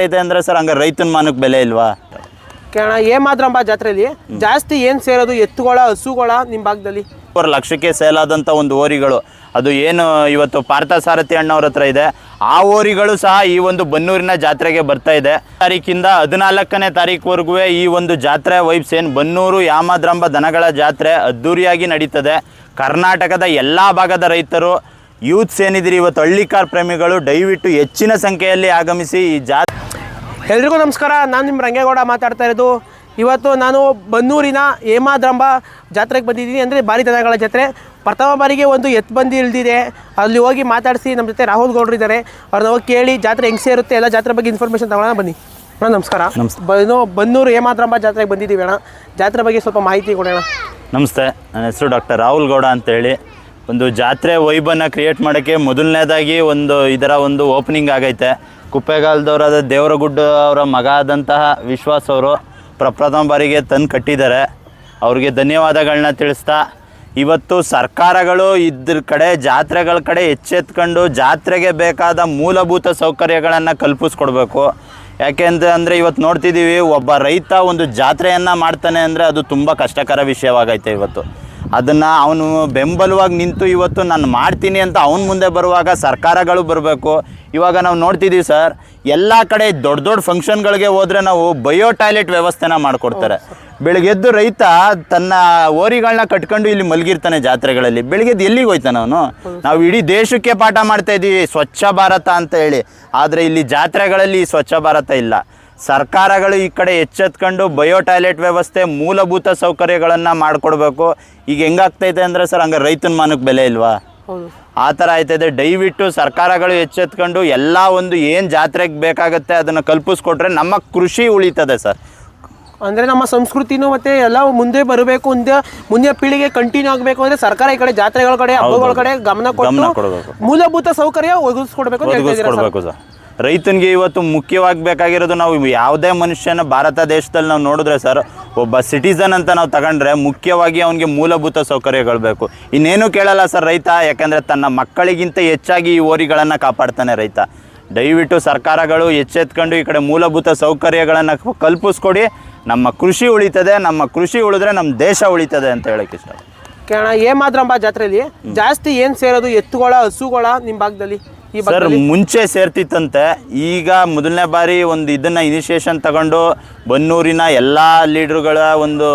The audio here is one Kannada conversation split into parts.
ಹೆಂಗಾಗ್ತೈತೆ ಅಂದ್ರೆ ಸರ್ ಹಂಗ ರೈತನ ಮಾನಕ್ ಬೆಲೆ ಇಲ್ವಾ? ಕೇಳ ಏಮಾದ್ರಂಬ ಜಾತ್ರೆಯಲ್ಲಿ ಜಾಸ್ತಿ ಏನು ಸೇರೋದು ಎತ್ತುಗಳ ಹಸುಗಳ ನಿಮ್ಮ ಭಾಗದಲ್ಲಿ? ಅವ್ರ ಲಕ್ಷಕ್ಕೆ ಸೇಲಾದಂಥ ಒಂದು ಓರಿಗಳು. ಅದು ಏನು ಇವತ್ತು ಪಾರ್ಥ ಸಾರಥಿ ಅಣ್ಣವ್ರ ಹತ್ರ ಇದೆ. ಆ ಓರಿಗಳು ಸಹ ಈ ಒಂದು ಬನ್ನೂರಿನ ಜಾತ್ರೆಗೆ ಬರ್ತಾ ಇದೆ. ತಾರೀಕಿಂದ ಹದಿನಾಲ್ಕನೇ ತಾರೀಕುವರೆಗೂ ಈ ಒಂದು ಜಾತ್ರೆ ವೈಬ್ಸ್ ಏನು ಬನ್ನೂರು ಯಾಮದ್ರಂಬ ದನಗಳ ಜಾತ್ರೆ ಅದ್ದೂರಿಯಾಗಿ ನಡೀತದೆ. ಕರ್ನಾಟಕದ ಎಲ್ಲ ಭಾಗದ ರೈತರು ಯೂತ್ಸ್ ಏನಿದ್ದೀರಿ ಇವತ್ತು ಹಳ್ಳಿಕಾರ್ ಪ್ರೇಮಿಗಳು ದಯವಿಟ್ಟು ಹೆಚ್ಚಿನ ಸಂಖ್ಯೆಯಲ್ಲಿ ಆಗಮಿಸಿ ಈ ಜಾತ್ರೆ ಎಲ್ರಿಗೂ ನಮಸ್ಕಾರ. ನಾನು ನಿಮ್ಮ ರಂಗೇಗೌಡ ಮಾತಾಡ್ತಾ ಇರೋದು. ಇವತ್ತು ನಾನು ಬನ್ನೂರಿನ ಹೇಮಾದ್ರಂಬ ಜಾತ್ರೆಗೆ ಬಂದಿದ್ದೀನಿ. ಅಂದರೆ ಬಾರಿ ದನಗಳ ಜಾತ್ರೆ. ಪ್ರಥಮ ಬಾರಿಗೆ ಒಂದು ಎತ್ತು ಬಂದು ಇಳಿದಿದೆ ಅಲ್ಲಿ ಹೋಗಿ ಮಾತಾಡಿಸಿ ನಮ್ಮ ಜೊತೆ ರಾಹುಲ್ ಗೌಡ್ರು ಇದ್ದಾರೆ ಅವ್ರನ್ನ ಹೋಗಿ ಕೇಳಿ ಜಾತ್ರೆ ಹೆಂಗೆ ಸೇರುತ್ತೆ ಎಲ್ಲ ಜಾತ್ರೆ ಬಗ್ಗೆ ಇನ್ಫಾರ್ಮೇಷನ್ ತಗೊಳ್ಳೋಣ ಬನ್ನಿ. ಅಣ್ಣ ನಮಸ್ಕಾರ. ಬನ್ನು ಬನ್ನೂರು ಹೇಮಾದ್ರಂಬ ಜಾತ್ರೆಗೆ ಬಂದಿದ್ದೀವಿ ಅಣ್ಣ. ಜಾತ್ರೆ ಬಗ್ಗೆ ಸ್ವಲ್ಪ ಮಾಹಿತಿ ಕೊಡೋಣ. ನಮಸ್ತೆ. ನನ್ನ ಹೆಸರು ಡಾಕ್ಟರ್ ರಾಹುಲ್ ಗೌಡ ಅಂತೇಳಿ. ಒಂದು ಜಾತ್ರೆ ವೈಬನ್ನು ಕ್ರಿಯೇಟ್ ಮಾಡೋಕ್ಕೆ ಮೊದಲನೇದಾಗಿ ಒಂದು ಇದರ ಒಂದು ಓಪನಿಂಗ್ ಆಗೈತೆ. ಕುಪ್ಪೆಗಾಲದವರಾದ ದೇವರಗುಡ್ಡ ಅವರ ಮಗ ಆದಂತಹ ವಿಶ್ವಾಸ್ ಅವರು ಪ್ರಪ್ರಥಮ ಬಾರಿಗೆ ತಂದು ಕಟ್ಟಿದ್ದಾರೆ. ಅವ್ರಿಗೆ ಧನ್ಯವಾದಗಳನ್ನ ತಿಳಿಸ್ತಾ, ಇವತ್ತು ಸರ್ಕಾರಗಳು ಇದ್ರ ಕಡೆ, ಜಾತ್ರೆಗಳ ಕಡೆ ಎಚ್ಚೆತ್ಕೊಂಡು ಜಾತ್ರೆಗೆ ಬೇಕಾದ ಮೂಲಭೂತ ಸೌಕರ್ಯಗಳನ್ನು ಕಲ್ಪಿಸ್ಕೊಡ್ಬೇಕು. ಯಾಕೆಂದ್ರೆ ಅಂದರೆ ಇವತ್ತು ನೋಡ್ತಿದ್ದೀವಿ, ಒಬ್ಬ ರೈತ ಒಂದು ಜಾತ್ರೆಯನ್ನು ಮಾಡ್ತಾನೆ ಅಂದರೆ ಅದು ತುಂಬ ಕಷ್ಟಕರ ವಿಷಯವಾಗೈತೆ ಇವತ್ತು. ಅದನ್ನು ಅವನು ಬೆಂಬಲವಾಗಿ ನಿಂತು ಇವತ್ತು ನಾನು ಮಾಡ್ತೀನಿ ಅಂತ ಅವನ ಮುಂದೆ ಬರುವಾಗ ಸರ್ಕಾರಗಳು ಬರಬೇಕು. ಇವಾಗ ನಾವು ನೋಡ್ತಿದ್ದೀವಿ ಸರ್, ಎಲ್ಲ ಕಡೆ ದೊಡ್ಡ ದೊಡ್ಡ ಫಂಕ್ಷನ್ಗಳಿಗೆ ಹೋದರೆ ನಾವು ಬಯೋ ಟಾಯ್ಲೆಟ್ ವ್ಯವಸ್ಥೆನ ಮಾಡಿಕೊಡ್ತಾರೆ. ಬೆಳಗ್ಗೆದ್ದು ರೈತ ತನ್ನ ಓರಿಗಳನ್ನ ಕಟ್ಕೊಂಡು ಇಲ್ಲಿ ಮಲಗಿರ್ತಾನೆ ಜಾತ್ರೆಗಳಲ್ಲಿ. ಬೆಳಗ್ಗೆದ್ದು ಎಲ್ಲಿಗೆ ಹೋಯ್ತಾನೆ ಅವನು? ನಾವು ಇಡೀ ದೇಶಕ್ಕೆ ಪಾಠ ಮಾಡ್ತಾ ಇದ್ದೀವಿ ಸ್ವಚ್ಛ ಭಾರತ ಅಂತ ಹೇಳಿ. ಆದರೆ ಇಲ್ಲಿ ಜಾತ್ರೆಗಳಲ್ಲಿ ಸ್ವಚ್ಛ ಭಾರತ ಇಲ್ಲ. ಸರ್ಕಾರಗಳು ಈ ಕಡೆ ಎಚ್ಚೆತ್ಕೊಂಡು ಬಯೋ ಟಾಯ್ಲೆಟ್ ವ್ಯವಸ್ಥೆ ಮೂಲಭೂತ ಸೌಕರ್ಯಗಳನ್ನು ಮಾಡಿಕೊಡ್ಬೇಕು. ಈಗ ಹೆಂಗಾಗ್ತೈತೆ ಅಂದರೆ ಸರ್ ಹಂಗೆ ರೈತನ ಮಾನಕ್ಕೆ ಬೆಲೆ ಇಲ್ವಾ? ಆ ಥರ ಆಯ್ತದೆ. ದಯವಿಟ್ಟು ಸರ್ಕಾರಗಳು ಎಚ್ಚೆತ್ಕೊಂಡು ಎಲ್ಲ ಒಂದು ಏನು ಜಾತ್ರೆಗೆ ಬೇಕಾಗುತ್ತೆ ಅದನ್ನು ಕಲ್ಪಿಸ್ಕೊಟ್ರೆ ನಮ್ಮ ಕೃಷಿ ಉಳಿತದೆ ಸರ್. ಅಂದರೆ ನಮ್ಮ ಸಂಸ್ಕೃತಿನೂ ಮತ್ತೆ ಎಲ್ಲ ಮುಂದೆ ಬರಬೇಕು ಮುಂದೆ ಮುಂದಿನ ಪೀಳಿಗೆ ಕಂಟಿನ್ಯೂ ಆಗಬೇಕು ಅಂದರೆ ಸರ್ಕಾರ ಈ ಕಡೆ ಜಾತ್ರೆಗಳ ಕಡೆ ಹಬ್ಬಗಳ ಕಡೆ ಗಮನ ಕೊಟ್ಟು ಕೊಡಬೇಕು. ಮೂಲಭೂತ ಸೌಕರ್ಯ ಒದಗಿಸ್ಕೊಡ್ಬೇಕು ಅಂತ ಸರ್? ರೈತನಿಗೆ ಇವತ್ತು ಮುಖ್ಯವಾಗಿ ಬೇಕಾಗಿರೋದು ನಾವು ಯಾವುದೇ ಮನುಷ್ಯನ ಭಾರತ ದೇಶದಲ್ಲಿ ನಾವು ನೋಡಿದ್ರೆ ಸರ್ ಒಬ್ಬ ಸಿಟಿಸನ್ ಅಂತ ನಾವು ತಗೊಂಡ್ರೆ ಮುಖ್ಯವಾಗಿ ಅವನಿಗೆ ಮೂಲಭೂತ ಸೌಕರ್ಯಗಳು ಬೇಕು. ಇನ್ನೇನು ಕೇಳಲ್ಲ ಸರ್ ರೈತ ಯಾಕಂದರೆ ತನ್ನ ಮಕ್ಕಳಿಗಿಂತ ಹೆಚ್ಚಾಗಿ ಈ ಓರಿಗಳನ್ನು ಕಾಪಾಡ್ತಾನೆ ರೈತ. ದಯವಿಟ್ಟು ಸರ್ಕಾರಗಳು ಎಚ್ಚೆತ್ಕೊಂಡು ಈ ಕಡೆ ಮೂಲಭೂತ ಸೌಕರ್ಯಗಳನ್ನು ಕಲ್ಪಿಸ್ಕೊಡಿ. ನಮ್ಮ ಕೃಷಿ ಉಳಿತದೆ ನಮ್ಮ ಕೃಷಿ ಉಳಿದ್ರೆ ನಮ್ಮ ದೇಶ ಉಳಿತದೆ ಅಂತ ಹೇಳಕ್ಕೆ ಇಷ್ಟ ಏ ಏಮಾದ್ರಂಬ ಜಾತ್ರೆಯಲ್ಲಿ ಜಾಸ್ತಿ ಏನು ಸೇರೋದು ಎತ್ತುಗಳ ಹಸುಗಳ ನಿಮ್ಮ ಭಾಗದಲ್ಲಿ? ಸರ್ ಮುಂಚೆ ಸೇರ್ತಿತ್ತಂತೆ. ಈಗ ಮೊದಲನೇ ಬಾರಿ ಒಂದು ಇದನ್ನ ಇನಿಷಿಯೇಷನ್ ತಗೊಂಡು ಬನ್ನೂರಿನ ಎಲ್ಲ ಲೀಡರ್ಗಳ ಒಂದು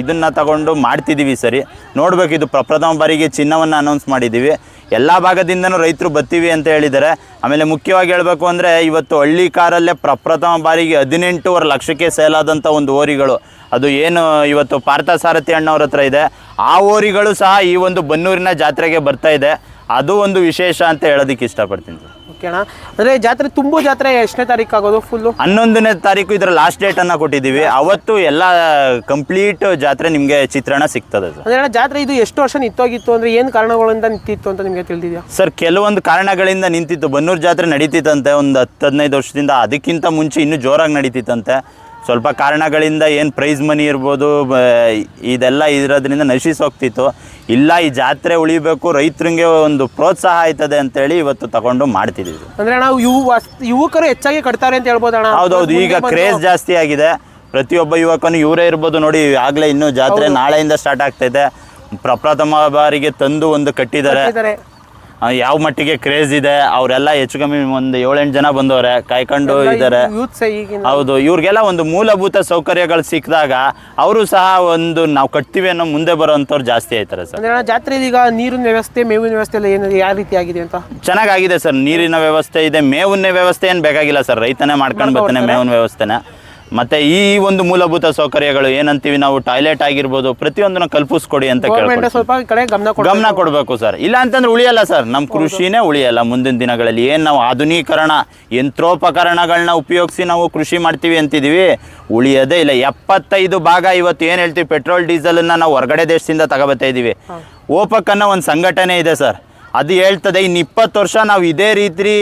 ಇದನ್ನ ತಗೊಂಡು ಮಾಡ್ತಿದ್ದೀವಿ ಸರಿ. ನೋಡ್ಬೇಕು ಇದು ಪ್ರಪ್ರಥಮ ಬಾರಿಗೆ ಚಿನ್ನವನ್ನು ಅನೌನ್ಸ್ ಮಾಡಿದ್ದೀವಿ ಎಲ್ಲ ಭಾಗದಿಂದನೂ ರೈತರು ಬರ್ತೀವಿ ಅಂತ ಹೇಳಿದ್ದಾರೆ. ಆಮೇಲೆ ಮುಖ್ಯವಾಗಿ ಹೇಳಬೇಕು ಅಂದರೆ ಇವತ್ತು ಹಳ್ಳಿ ಕಾರಲ್ಲೇ ಪ್ರಪ್ರಥಮ ಬಾರಿಗೆ ಹದಿನೆಂಟೂವರೆ ಲಕ್ಷಕ್ಕೆ ಸೇಲಾದಂಥ ಒಂದು ಓರಿಗಳು. ಅದು ಏನು ಇವತ್ತು ಪಾರ್ಥಸಾರಥಿ ಅಣ್ಣವ್ರ ಹತ್ರ ಇದೆ. ಆ ಓರಿಗಳು ಸಹ ಈ ಒಂದು ಬನ್ನೂರಿನ ಜಾತ್ರೆಗೆ ಬರ್ತಾ ಇದೆ. ಅದು ಒಂದು ವಿಶೇಷ ಅಂತ ಹೇಳೋದಕ್ಕೆ ಇಷ್ಟಪಡ್ತೀನಿ ಸರ್. ಓಕೆನಾ? ಅಂದರೆ ಜಾತ್ರೆ ತುಂಬು ಜಾತ್ರೆ ಎಷ್ಟನೇ ತಾರೀಕು ಆಗೋದು ಫುಲ್ಲು ಹನ್ನೊಂದನೇ ತಾರೀಕು ಇದರ ಲಾಸ್ಟ್ ಡೇಟನ್ನು ಕೊಟ್ಟಿದ್ದೀವಿ. ಅವತ್ತು ಎಲ್ಲ ಕಂಪ್ಲೀಟ್ ಜಾತ್ರೆ ನಿಮಗೆ ಚಿತ್ರಣ ಸಿಗ್ತದೆ ಸರ್. ಅಂದರೆ ಅಣ್ಣ ಜಾತ್ರೆ ಇದು ಎಷ್ಟು ವರ್ಷ ನಿಂತೋಗಿತ್ತು ಅಂದರೆ ಏನು ಕಾರಣಗಳಿಂದ ನಿಂತಿತ್ತು ಅಂತ ನಿಮಗೆ ತಿಳಿದಿದೆಯಾ? ಸರ್ ಕೆಲವೊಂದು ಕಾರಣಗಳಿಂದ ನಿಂತಿತ್ತು. ಬನ್ನೂರು ಜಾತ್ರೆ ನಡೀತಿತ್ತಂತೆ. ಒಂದು ಹತ್ತು ಹದಿನೈದು ವರ್ಷದಿಂದ ಅದಕ್ಕಿಂತ ಮುಂಚೆ ಇನ್ನೂ ಜೋರಾಗಿ ನಡೀತಿತ್ತಂತೆ. ಸ್ವಲ್ಪ ಕಾರಣಗಳಿಂದ ಏನು ಪ್ರೈಸ್ ಮನಿ ಇರ್ಬೋದು ಇದೆಲ್ಲ ಇರೋದ್ರಿಂದ ನಶಿಸೋಗ್ತಿತ್ತು ಇಲ್ಲ ಈ ಜಾತ್ರೆ ಉಳಿಬೇಕು ರೈತರಿಗೆ ಒಂದು ಪ್ರೋತ್ಸಾಹ ಆಯ್ತದೆ ಅಂತೇಳಿ ಇವತ್ತು ತಗೊಂಡು ಮಾಡ್ತಿದ್ದೀವಿ. ಅಂದ್ರೆ ನಾವು ಯುವ ಯುವಕರು ಹೆಚ್ಚಾಗಿ ಕಟ್ತಾರೆ ಅಂತ ಹೇಳ್ಬೋದು ಅಣ್ಣ. ಹೌದೌದು ಈಗ ಕ್ರೇಜ್ ಜಾಸ್ತಿ ಆಗಿದೆ. ಪ್ರತಿಯೊಬ್ಬ ಯುವಕನು ಇವರೇ ಇರ್ಬೋದು ನೋಡಿ ಆಗಲೇ ಇನ್ನೂ ಜಾತ್ರೆ ನಾಳೆಯಿಂದ ಸ್ಟಾರ್ಟ್ ಆಗ್ತೈತೆ. ಪ್ರಪ್ರಥಮ ಬಾರಿಗೆ ತಂದು ಒಂದು ಕಟ್ಟಿದ್ದಾರೆ. ಯಾವ ಮಟ್ಟಿಗೆ ಕ್ರೇಜ್ ಇದೆ ಅವರೆಲ್ಲ ಹೆಚ್ಚು ಕಮ್ಮಿ ಒಂದು ಏಳೆಂಟು ಜನ ಬಂದವ್ರೆ ಕಾಯ್ಕೊಂಡು ಇದ್ದಾರೆ. ಹೌದು ಇವ್ರಿಗೆಲ್ಲ ಒಂದು ಮೂಲಭೂತ ಸೌಕರ್ಯಗಳು ಸಿಕ್ಕಿದಾಗ ಅವರು ಸಹ ಒಂದು ನಾವು ಕಟ್ತೀವಿ ಅನ್ನೋ ಮುಂದೆ ಬರೋವಂಥವ್ರು ಜಾಸ್ತಿ ಆಯ್ತಾರೆ ಸರ್. ಜಾತ್ರೆಯಲ್ಲಿ ಈಗ ನೀರಿನ ವ್ಯವಸ್ಥೆ ಮೇವಿನ ವ್ಯವಸ್ಥೆ ಎಲ್ಲ ಏನು ಯಾವ ರೀತಿ ಆಗಿದೆ ಅಂತ? ಚೆನ್ನಾಗಾಗಿದೆ ಸರ್ ನೀರಿನ ವ್ಯವಸ್ಥೆ ಇದೆ ಮೇವಿನ ವ್ಯವಸ್ಥೆ ಏನು ಬೇಕಾಗಿಲ್ಲ ಸರ್ ರೈತನೇ ಮಾಡ್ಕೊಂಡು ಬರ್ತಾನೆ ಮೇವಿನ ವ್ಯವಸ್ಥೆನ. ಮತ್ತೆ ಈ ಒಂದು ಮೂಲಭೂತ ಸೌಕರ್ಯಗಳು ಏನಂತೀವಿ ನಾವು ಟಾಯ್ಲೆಟ್ ಆಗಿರ್ಬೋದು ಪ್ರತಿಯೊಂದನ್ನು ಕಲ್ಪಿಸ್ಕೊಡಿ ಅಂತ ಕೇಳ್ಕೊಂಡು ಸ್ವಲ್ಪ ಕಡೆ ಗಮನ ಕೊಡ ಗಮನ ಕೊಡಬೇಕು ಸರ್. ಇಲ್ಲ ಅಂತಂದ್ರೆ ಉಳಿಯಲ್ಲ ಸರ್. ನಮ್ಮ ಕೃಷಿನೇ ಉಳಿಯಲ್ಲ ಮುಂದಿನ ದಿನಗಳಲ್ಲಿ. ಏನು ನಾವು ಆಧುನೀಕರಣ ಯಂತ್ರೋಪಕರಣಗಳನ್ನ ಉಪಯೋಗಿಸಿ ನಾವು ಕೃಷಿ ಮಾಡ್ತೀವಿ ಅಂತಿದ್ದೀವಿ ಉಳಿಯೋದೇ ಇಲ್ಲ. ಎಪ್ಪತ್ತೈದು ಭಾಗ ಇವತ್ತು ಏನು ಹೇಳ್ತೀವಿ? ಪೆಟ್ರೋಲ್ ಡೀಸೆಲನ್ನು ನಾವು ಹೊರಗಡೆ ದೇಶದಿಂದ ತಗೋಬತ್ತಾ ಇದ್ದೀವಿ ಓಪಕ್ ಅನ್ನೋ ಒಂದು ಸಂಘಟನೆ ಇದೆ ಸರ್. ಅದು ಹೇಳ್ತದೆ ಇನ್ನು ಇಪ್ಪತ್ತು ವರ್ಷ ನಾವು ಇದೇ ರೀತಿ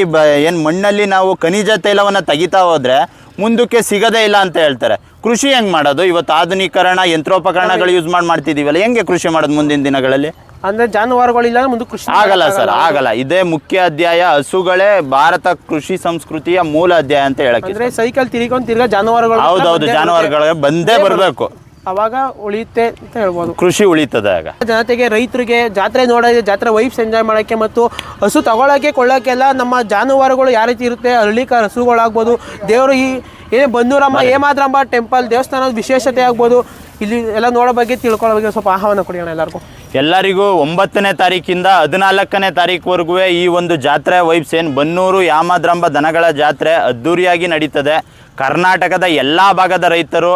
ಏನು ಮಣ್ಣಲ್ಲಿ ನಾವು ಖನಿಜ ತೈಲವನ್ನು ತೆಗಿತಾ ಹೋದರೆ ಮುಂದಕ್ಕೆ ಸಿಗದೇ ಇಲ್ಲ ಅಂತ ಹೇಳ್ತಾರೆ. ಕೃಷಿ ಹೆಂಗೆ ಮಾಡೋದು? ಇವತ್ತು ಆಧುನೀಕರಣ ಯಂತ್ರೋಪಕರಣಗಳು ಯೂಸ್ ಮಾಡಿ ಮಾಡ್ತಿದ್ದೀವಲ್ಲ ಹೆಂಗೆ ಕೃಷಿ ಮಾಡೋದು ಮುಂದಿನ ದಿನಗಳಲ್ಲಿ? ಅಂದ್ರೆ ಜಾನುವಾರುಗಳಿಲ್ಲ ಮುಂದೆ ಕೃಷಿ ಆಗಲ್ಲ ಸರ್ ಆಗಲ್ಲ. ಇದೇ ಮುಖ್ಯ ಅಧ್ಯಾಯ ಹಸುಗಳೇ ಭಾರತ ಕೃಷಿ ಸಂಸ್ಕೃತಿಯ ಮೂಲ ಅಧ್ಯಾಯ ಅಂತ ಹೇಳಕ್ಕೆ ಸೈಕಲ್ ತಿರ್ಕೊಂಡು ತಿರ್ಗಾ ಜಾನುವಾರುಗಳು ಹೌದೌದು ಜಾನುವಾರುಗಳಿಗೆ ಬಂದೇ ಬರಬೇಕು. ಅವಾಗ ಉಳಿಯುತ್ತೆ ಅಂತ ಹೇಳ್ಬೋದು. ಕೃಷಿ ಉಳಿತದೆ ಆಗ. ಜನತೆಗೆ ರೈತರಿಗೆ ಜಾತ್ರೆ ನೋಡೋಕೆ ಜಾತ್ರೆ ವೈಬ್ಸ್ ಎಂಜಾಯ್ ಮಾಡೋಕ್ಕೆ ಮತ್ತು ಹಸು ತಗೊಳ್ಳೋಕೆ ಕೊಳ್ಳೋಕ್ಕೆಲ್ಲ ನಮ್ಮ ಜಾನುವಾರುಗಳು ಯಾವ ರೀತಿ ಇರುತ್ತೆ ಹಳ್ಳಿಕ ಹಸುಗಳಾಗ್ಬೋದು ದೇವರು ಈ ಏನೇ ಬಂದೂರಮ್ಮ ಏಮಾದ್ರಮ್ಮ ಟೆಂಪಲ್ ದೇವಸ್ಥಾನದ ವಿಶೇಷತೆ ಆಗ್ಬೋದು. ಇಲ್ಲಿ ಎಲ್ಲ ನೋಡೋ ಬಗ್ಗೆ ತಿಳ್ಕೊಳ್ಳೋ ಬಗ್ಗೆ ಸ್ವಲ್ಪ ಆಹ್ವಾನ ಕೊಡಿ ಅಣ್ಣ ಎಲ್ಲರಿಗೂ. ಎಲ್ಲರಿಗೂ ಒಂಬತ್ತನೇ ತಾರೀಕಿಂದ ಹದಿನಾಲ್ಕನೇ ತಾರೀಕುವರೆಗೂ ಈ ಒಂದು ಜಾತ್ರೆ ವೈಬ್ಸ್ ಏನು ಬನ್ನೂರು ಯಾಮದ್ರಂಬ ದನಗಳ ಜಾತ್ರೆ ಅದ್ದೂರಿಯಾಗಿ ನಡೀತದೆ. ಕರ್ನಾಟಕದ ಎಲ್ಲ ಭಾಗದ ರೈತರು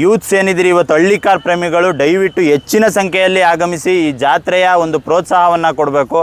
ಯೂತ್ಸ್ ಏನಿದ್ದೀರಿ, ಇವತ್ತು ಹಳ್ಳಿಕಾರ್ ಪ್ರೇಮಿಗಳು ದಯವಿಟ್ಟು ಹೆಚ್ಚಿನ ಸಂಖ್ಯೆಯಲ್ಲಿ ಆಗಮಿಸಿ ಈ ಜಾತ್ರೆಯ ಒಂದು ಪ್ರೋತ್ಸಾಹವನ್ನು ಕೊಡಬೇಕು.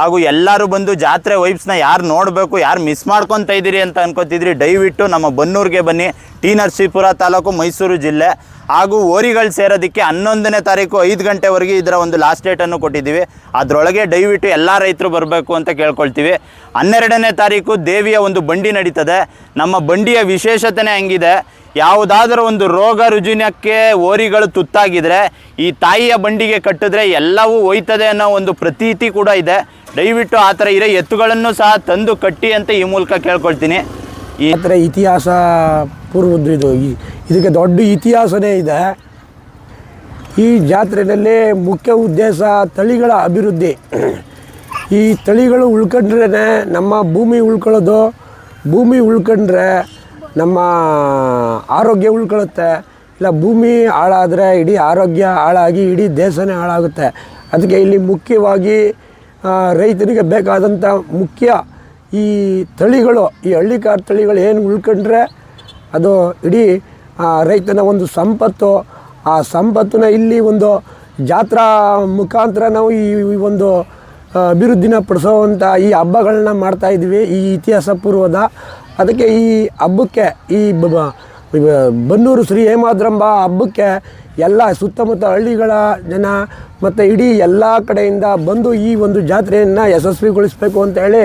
ಹಾಗೂ ಎಲ್ಲರೂ ಬಂದು ಜಾತ್ರೆ ವೈಬ್ಸ್ನ ಯಾರು ನೋಡಬೇಕು, ಯಾರು ಮಿಸ್ ಮಾಡ್ಕೊತ ಇದ್ದೀರಿ ಅಂತ ಅನ್ಕೋತಿದ್ರಿ, ದಯವಿಟ್ಟು ನಮ್ಮ ಬನ್ನೂರಿಗೆ ಬನ್ನಿ. ಟಿ ನರಸೀಪುರ ತಾಲೂಕು ಮೈಸೂರು ಜಿಲ್ಲೆ. ಹಾಗೂ ಓರಿಗಳು ಸೇರೋದಕ್ಕೆ ಹನ್ನೊಂದನೇ ತಾರೀಕು ಐದು ಗಂಟೆವರೆಗೆ ಇದರ ಒಂದು ಲಾಸ್ಟ್ ಡೇಟನ್ನು ಕೊಟ್ಟಿದ್ದೀವಿ. ಅದರೊಳಗೆ ದಯವಿಟ್ಟು ಎಲ್ಲ ರೈತರು ಬರಬೇಕು ಅಂತ ಕೇಳ್ಕೊಳ್ತೀವಿ. ಹನ್ನೆರಡನೇ ತಾರೀಕು ದೇವಿಯ ಒಂದು ಬಂಡಿ ನಡೀತದೆ. ನಮ್ಮ ಬಂಡಿಯ ವಿಶೇಷತೆನೇ ಹಂಗಿದೆ. ಯಾವುದಾದರೂ ಒಂದು ರೋಗ ರುಜಿನಕ್ಕೆ ಓರಿಗಳು ತುತ್ತಾಗಿದ್ರೆ, ಈ ತಾಯಿಯ ಬಂಡಿಗೆ ಕಟ್ಟಿದ್ರೆ ಎಲ್ಲವೂ ಹೋಯ್ತದೆ ಅನ್ನೋ ಒಂದು ಪ್ರತೀತಿ ಕೂಡ ಇದೆ. ದಯವಿಟ್ಟು ಆ ಥರ ಇರೋ ಎತ್ತುಗಳನ್ನು ಸಹ ತಂದು ಕಟ್ಟಿ ಅಂತ ಈ ಮೂಲಕ ಕೇಳ್ಕೊಳ್ತೀನಿ. ಈ ಥರ ಇತಿಹಾಸ ಪೂರ್ವದ್ದು ಇದು. ಇದಕ್ಕೆ ದೊಡ್ಡ ಇತಿಹಾಸನೇ ಇದೆ. ಈ ಜಾತ್ರೆಯಲ್ಲಿ ಮುಖ್ಯ ಉದ್ದೇಶ ತಳಿಗಳ ಅಭಿವೃದ್ಧಿ. ಈ ತಳಿಗಳು ಉಳ್ಕೊಂಡ್ರೇ ನಮ್ಮ ಭೂಮಿ ಉಳ್ಕೊಳ್ಳೋದು. ಭೂಮಿ ಉಳ್ಕೊಂಡ್ರೆ ನಮ್ಮ ಆರೋಗ್ಯ ಉಳ್ಕೊಳ್ಳುತ್ತೆ. ಇಲ್ಲ, ಭೂಮಿ ಹಾಳಾದರೆ ಇಡೀ ಆರೋಗ್ಯ ಹಾಳಾಗಿ ಇಡೀ ದೇಶವೇ ಹಾಳಾಗುತ್ತೆ. ಅದಕ್ಕೆ ಇಲ್ಲಿ ಮುಖ್ಯವಾಗಿ ರೈತರಿಗೆ ಬೇಕಾದಂಥ ಮುಖ್ಯ ಈ ತಳಿಗಳು, ಈ ಹಳ್ಳಿಕಾರ್ ತಳಿಗಳು ಏನು ಉಳ್ಕೊಂಡ್ರೆ ಅದು ಇಡೀ ರೈತನ ಒಂದು ಸಂಪತ್ತು. ಆ ಸಂಪತ್ತನ್ನ ಇಲ್ಲಿ ಒಂದು ಜಾತ್ರಾ ಮುಖಾಂತರ ನಾವು ಈ ಒಂದು ಅಭಿವೃದ್ಧಿನ ಪಡಿಸೋವಂಥ ಈ ಹಬ್ಬಗಳನ್ನ ಮಾಡ್ತಾ ಇದ್ವಿ ಈ ಇತಿಹಾಸ ಪೂರ್ವದ ಅದಕ್ಕೆ ಈ ಹಬ್ಬಕ್ಕೆ ಈ ಬನ್ನೂರು ಶ್ರೀ ಹೇಮಾದ್ರಂಬ ಹಬ್ಬಕ್ಕೆ ಎಲ್ಲ ಸುತ್ತಮುತ್ತ ಹಳ್ಳಿಗಳ ಜನ ಮತ್ತು ಇಡೀ ಎಲ್ಲ ಕಡೆಯಿಂದ ಬಂದು ಈ ಒಂದು ಜಾತ್ರೆಯನ್ನು ಯಶಸ್ವಿಗೊಳಿಸಬೇಕು ಅಂತ ಹೇಳಿ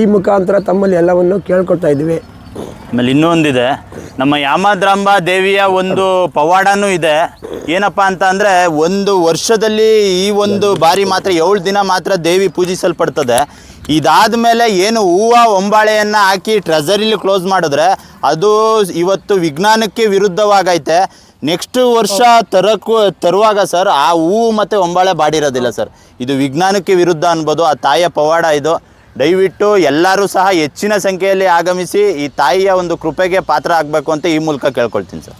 ಈ ಮುಖಾಂತರ ತಮ್ಮಲ್ಲಿ ಎಲ್ಲವನ್ನು ಕೇಳ್ಕೊಳ್ತಾ ಇದ್ದೀವಿ. ಆಮೇಲೆ ಇನ್ನೊಂದಿದೆ, ನಮ್ಮ ಯಾಮದ್ರಾಂಬ ದೇವಿಯ ಒಂದು ಪವಾಡನೂ ಇದೆ. ಏನಪ್ಪ ಅಂತ ಅಂದರೆ ಒಂದು ವರ್ಷದಲ್ಲಿ ಈ ಒಂದು ಬಾರಿ ಮಾತ್ರ ಏಳು ದಿನ ಮಾತ್ರ ದೇವಿ ಪೂಜಿಸಲ್ಪಡ್ತದೆ. ಇದಾದ ಮೇಲೆ ಏನು ಹೂವು ಒಂಬಾಳೆಯನ್ನು ಹಾಕಿ ಟ್ರೆಜರಿಲಿ ಕ್ಲೋಸ್ ಮಾಡಿದ್ರೆ ಅದು ಇವತ್ತು ವಿಜ್ಞಾನಕ್ಕೆ ವಿರುದ್ಧವಾಗೈತೆ. ನೆಕ್ಸ್ಟ್ ವರ್ಷ ತರಕ್ಕೂ ತರುವಾಗ ಸರ್ ಆ ಹೂವು ಮತ್ತು ಒಂಬಾಳೆ ಬಾಡಿರೋದಿಲ್ಲ ಸರ್ ಇದು ವಿಜ್ಞಾನಕ್ಕೆ ವಿರುದ್ಧ ಅನ್ಬೋದು. ಆ ತಾಯಿಯ ಪವಾಡ ಇದು. ದಯವಿಟ್ಟು ಎಲ್ಲರೂ ಸಹ ಹೆಚ್ಚಿನ ಸಂಖ್ಯೆಯಲ್ಲಿ ಆಗಮಿಸಿ ಈ ತಾಯಿಯ ಒಂದು ಕೃಪೆಗೆ ಪಾತ್ರ ಆಗಬೇಕು ಅಂತ ಈ ಮೂಲಕ ಕೇಳ್ಕೊಳ್ತೀನಿ ಸರ್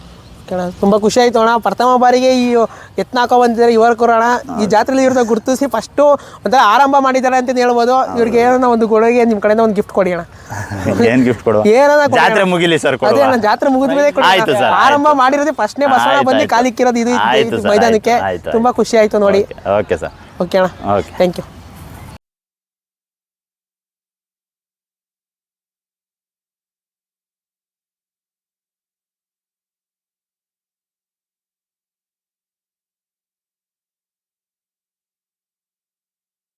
ಕಣ. ತುಂಬ ಖುಷಿ ಆಯಿತು ಅಣ್ಣ. ಪ್ರಥಮ ಬಾರಿಗೆ ಈ ಎತ್ನಾಕೋ ಬಂದಿದ್ದಾರೆ. ಯುವಕರು ಅಣ್ಣ. ಈ ಜಾತ್ರೆಲಿ ಇವ್ರನ್ನ ಗುರುತಿಸಿ ಫಸ್ಟು ಒಂಥರ ಆರಂಭ ಮಾಡಿದ್ದಾರೆ ಅಂತ ಹೇಳ್ಬೋದು. ಇವ್ರಿಗೆ ಏನೋ ಒಂದು ಕೊಡುಗೆ ನಿಮ್ಮ ಕಡೆಯಿಂದ ಒಂದು ಗಿಫ್ಟ್ ಕೊಡಿ ಅಣ್ಣ. ಏನು ಗಿಫ್ಟ್ ಕೊಡು ಜಾತ್ರೆ. ಮುಗಿಲಿ ಸರ್ ಅದೇ ಅಣ್ಣ ಜಾತ್ರೆ ಮುಗಿದ ಮೇಲೆ ಕೊಡಿ ಆಯ್ತು ಸರ್, ಆರಂಭ. ಮಾಡಿರೋದೇ ಫಸ್ಟ್ನೇ ಬಸವಣ್ಣ ಬಂದು ಕಾಲಿಕ್ಕಿರೋದು ಇದು ಮೈದಾನಕ್ಕೆ. ತುಂಬಾ ಖುಷಿ ಆಯ್ತು ನೋಡಿ. ಓಕೆ ಸರ್ ಓಕೆ ಅಣ್ಣ. Okay thank you